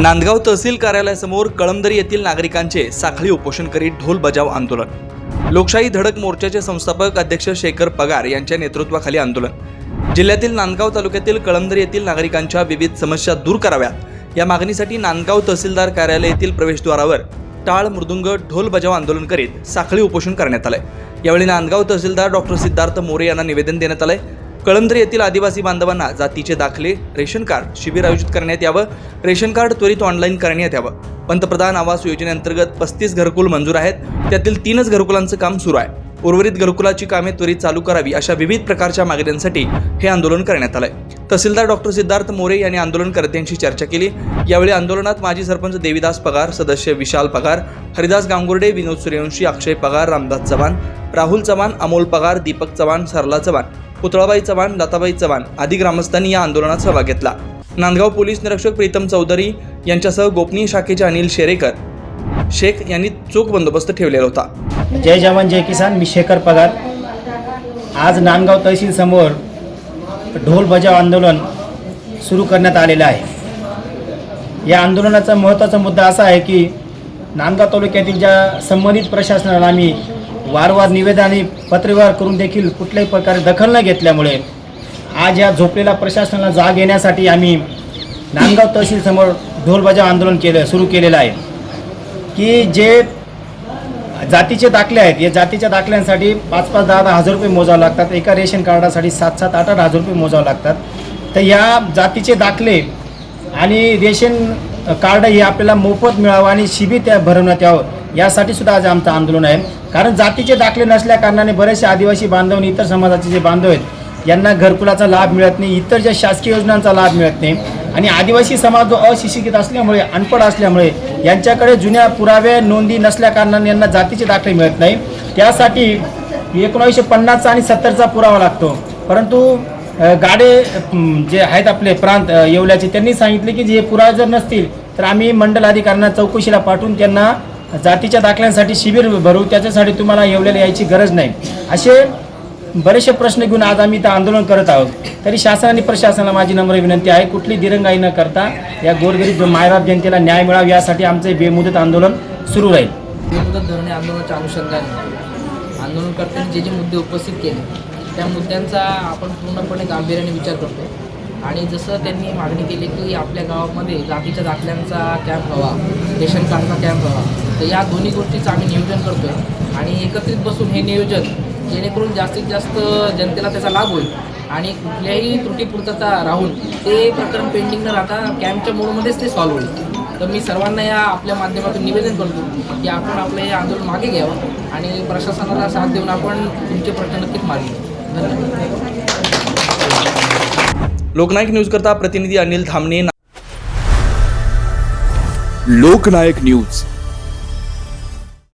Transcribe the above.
नांदगाव तहसील कार्यालयासमोर कळमदरी येथील नागरिकांचे साखळी उपोषण करीत ढोल बजाव आंदोलन. लोकशाही धडक मोर्चाचे संस्थापक अध्यक्ष शेखर पगार यांच्या नेतृत्वाखाली आंदोलन. जिल्ह्यातील नांदगाव तालुक्यातील कळमदरी येथील नागरिकांच्या विविध समस्या दूर कराव्यात. या मागणीसाठी नांदगाव तहसीलदार कार्यालय येथील प्रवेशद्वारावर टाळ मृदुंग ढोल बजाव आंदोलन करीत साखळी उपोषण करण्यात आलंय. यावेळी नांदगाव तहसीलदार डॉक्टर सिद्धार्थ मोरे यांना निवेदन देण्यात आलंय. कळमदरी येथील आदिवासी बांधवांना जातीचे दाखले रेशन कार्ड शिबिर आयोजित करण्यात यावं रेशन कार्ड त्वरित ऑनलाईन करण्यात यावं. पंतप्रधान आवास योजनेअंतर्गत पस्तीस घरकुल मंजूर आहेत. त्यातील तीनच घरकुलांचं काम सुरू आहे. उर्वरित घरकुलाची कामे त्वरित चालू करावी अशा विविध प्रकारच्या मागण्यांसाठी हे आंदोलन करण्यात आलंय. तहसीलदार डॉक्टर सिद्धार्थ मोरे यांनी आंदोलनकर्त्यांशी चर्चा केली. यावेळी आंदोलनात माजी सरपंच देवीदास पगार सदस्य विशाल पगार हरिदास गांगुर्डे विनोद सूर्यवंशी अक्षय पगार रामदास चव्हाण राहुल चव्हाण अमोल पगार दीपक चव्हाण सरला चव्हाण पुतळाबाई चव्हाण लताबाई चव्हाण आदी ग्रामस्थांनी या आंदोलनात सहभाग घेतला. नांदगाव पोलीस निरीक्षक प्रीतम चौधरी यांच्यासह गोपनीय शाखेचे अनिल शेरेकर. शेख यांनी चोख बंदोबस्त ठेवलेला होता. जय जवान जय किसान मी शेखर पगार. आज नांदगाव तहसील समोर ढोल बजाव आंदोलन सुरू करण्यात आलेलं आहे. या आंदोलनाचा महत्त्वाचा मुद्दा असा आहे की नांदगाव तालुक्यातील ज्या संबंधित प्रशासनाला आम्ही वारंवार निवेदन आणि पत्रव्यवहार करून देखील कुठल्याही प्रकारे दखल न घेतल्यामुळे आज या झोपलेल्या प्रशासनाला जाग येण्यासाठी आम्ही नांदगाव तहसीलसमोर ढोलबजाव आंदोलन केलं सुरू केलेलं आहे. की जे जातीचे दाखले आहेत या जातीच्या दाखल्यांसाठी पाच पाच दहा दहा हजार रुपये मोजावे लागतात एका रेशन कार्डासाठी सात सात आठ आठ हजार रुपये मोजावे लागतात. तर या जातीचे दाखले आणि रेशन कार्ड हे आपल्याला मोफत मिळावं आणि शिबी त्या भरवण्यात यावं यासाठी सुद्धा आज आमचं आंदोलन आहे. कारण जातीचे दाखले नसल्या कारणाने बरेचसे आदिवासी बांधव आणि इतर समाजाचे जे बांधव आहेत यांना घरकुलाचा लाभ मिळत नाही इतर ज्या शासकीय योजनांचा लाभ मिळत नाही. आणि आदिवासी समाज जो अशिक्षित असल्यामुळे अनपढ असल्यामुळे यांच्याकडे जुन्या पुरावे नोंदी नसल्या कारणाने यांना जातीचे दाखले मिळत नाही. त्यासाठी एकोणीसशे पन्नासचा आणि सत्तरचा पुरावा लागतो. परंतु गाडे जे आहेत आपले प्रांत येवल्याचे त्यांनी सांगितले की जे पुरावे जर नसतील तर आम्ही मंडल अधिकाऱ्यांना चौकशीला पाठवून त्यांना जातीच्या दाखल्यांसाठी शिबिर भरू त्याच्यासाठी तुम्हाला येवल्याला यायची गरज नाही. असे बरेचसे प्रश्न घेऊन आज आम्ही इथं आंदोलन करत आहोत. तरी शासन आणि प्रशासनाला माझी नम्र विनंती आहे कुठली दिरंगाई न करता या गोरगरीब मायबाप जनतेला न्याय मिळावा यासाठी आमचे बेमुदत आंदोलन सुरू राहील. बेमुदत धरणे आंदोलनाच्या अनुषंगाने आंदोलनकर्त्यांनी जे जे मुद्दे उपस्थित केले त्या मुद्द्यांचा आपण पूर्णपणे गांभीर्याने विचार करतो. आणि जसं त्यांनी मागणी केली की आपल्या गावामध्ये जातीच्या दाखल्यांचा कॅम्प हवा रेशन कार्डचा कॅम्प हवा तर या दोन्ही गोष्टीचं आम्ही नियोजन करतो आणि एकत्रित बसून हे नियोजन जेणेकरून जास्तीत जास्त जनतेला त्याचा लाभ होईल. आणि कुठल्याही त्रुटीपूर्तता राहून ते प्रकरण पेंडिंग न राहता कॅम्पच्या मोडमध्येच ते सॉल्व्ह होईल. तर मी सर्वांना या आपल्या माध्यमातून निवेदन करतो की आपण आपलं हे आंदोलन मागे घ्यावं आणि प्रशासनाला साथ देऊन आपण तुमचे प्रश्न नक्कीच मार्गी लोकनायक न्यूज करता प्रतिनिधी अनिल धामणे लोकनायक न्यूज.